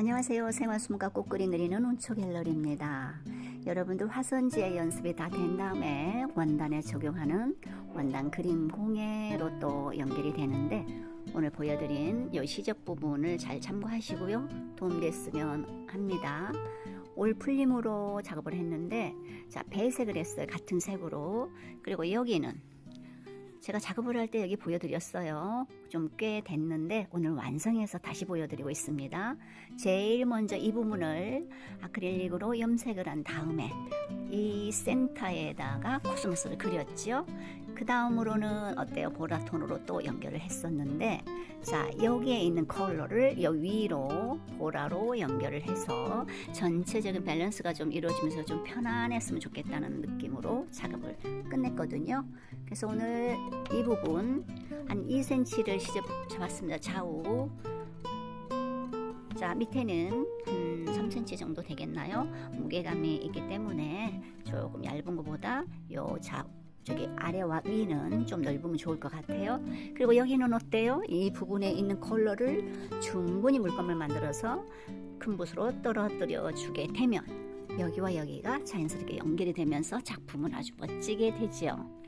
안녕하세요. 생활숨과 꽃그리 그리는 운초 갤러리입니다. 여러분들 화선지의 연습이 다 된 다음에 원단에 적용하는 원단 그림 공예로 또 연결이 되는데 오늘 보여드린 이 시적 부분을 잘 참고하시고요. 도움됐으면 합니다. 올 풀림으로 작업을 했는데 자 배색을 했어요. 같은 색으로 그리고 여기는 제가 작업을 할 때 여기 보여드렸어요. 좀 꽤 됐는데 오늘 완성해서 다시 보여드리고 있습니다. 제일 먼저 이 부분을 아크릴릭으로 염색을 한 다음에 이 센터에다가 코스모스를 그렸죠. 그 다음으로는 어때요? 보라톤으로 또 연결을 했었는데 자 여기에 있는 컬러를 여 위로 보라로 연결을 해서 전체적인 밸런스가 좀 이루어지면서 좀 편안했으면 좋겠다는 느낌으로 작업을 끝냈거든요. 그래서 오늘 이 부분 한 2cm를 시접 잡았습니다. 좌우. 자, 밑에는 한 3cm 정도 되겠나요? 무게감이 있기 때문에 조금 얇은 것보다 요 좌, 저기 아래 와 위는 좀 넓으면 좋을 것 같아요. 그리고 여기는 어때요? 이 부분에 있는 컬러를 충분히 물감을 만들어서 큰 붓으로 떨어뜨려 주게 되면 여기와 여기가 자연스럽게 연결이 되면서 작품은 아주 멋지게 되지요.